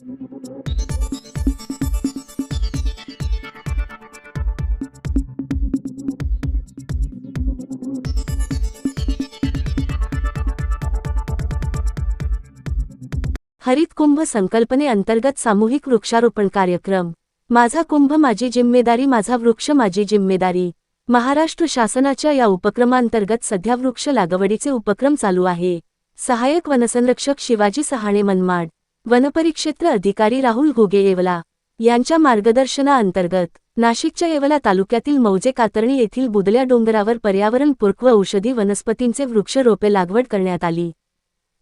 हरित कुंभ संकल्पनेअंतर्गत सामूहिक वृक्षारोपण कार्यक्रम. माझा कुंभ माझी जिम्मेदारी माझा वृक्ष माझी जिम्मेदारी. महाराष्ट्र शासनाच्या या उपक्रमांतर्गत सध्या वृक्ष लागवडीचे उपक्रम चालू आहे. सहाय्यक वनसंरक्षक शिवाजी सहाणे मनमाड. वनपरिक्षेत्र अधिकारी राहुल घुगे येवला. यांच्या मार्गदर्शनाअंतर्गत नाशिकच्या येवला तालुक्यातील मौजे कातरणी येथील बुदल्या डोंगरावर पर्यावरणपूरक व औषधी वनस्पतींचे वृक्षरोपे लागवड करण्यात आली.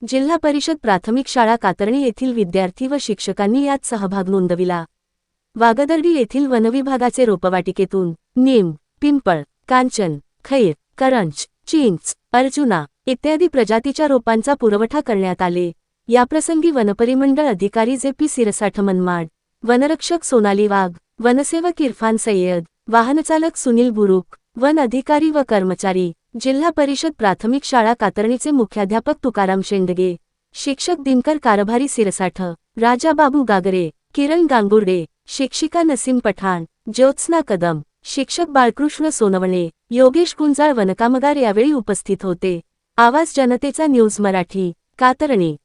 जिल्हा परिषद प्राथमिक शाळा कातरणी येथील विद्यार्थी व शिक्षकांनी यात सहभाग नोंदविला. वागदर्डी येथील वनविभागाचे रोपवाटिकेतून नीम पिंपळ कांचन खैर करंच चिंच अर्जुना इत्यादी प्रजातीच्या रोपांचा पुरवठा करण्यात आले. याप्रसंगी वनपरिमंडळ अधिकारी जे पी सिरसाठ मनमाड वनरक्षक सोनाली वाघ वनसेवक इरफान सय्यद वाहनचालक सुनील बुरुक वन अधिकारी व कर्मचारी जिल्हा परिषद प्राथमिक शाळा कातरणीचे मुख्याध्यापक तुकाराम शेंडगे शिक्षक दिनकर कारभारी सिरसाठ राजाबाबू गागरे किरण गांगुर्डे शिक्षिका नसीम पठाण ज्योत्स्ना कदम शिक्षक बाळकृष्ण सोनवणे योगेश गुंजाळ वनकामगार यावेळी उपस्थित होते. आवाज जनतेचा न्यूज मराठी कातरणी.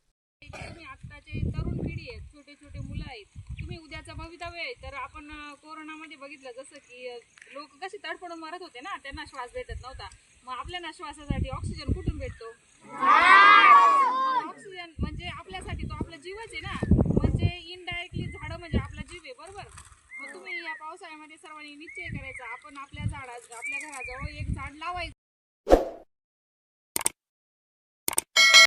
दवे. तर आपण कोरोनामध्ये बघितलं जसं की लोक कसे तडफडून मरत होते ना त्यांना श्वास भेटत नव्हता. मग आपल्याला श्वासासाठी ऑक्सिजन कुठून भेटतो? ऑक्सिजन म्हणजे आपल्यासाठी तो आपला जीवच आहे ना. म्हणजे इनडायरेक्टली झाडं म्हणजे आपला जीव आहे बरोबर? मग तुम्ही या पावसाळ्यामध्ये सर्वांनी निश्चय करायचा आपण आपल्या झाडा आपल्या घराजवळ एक झाड लावायचं.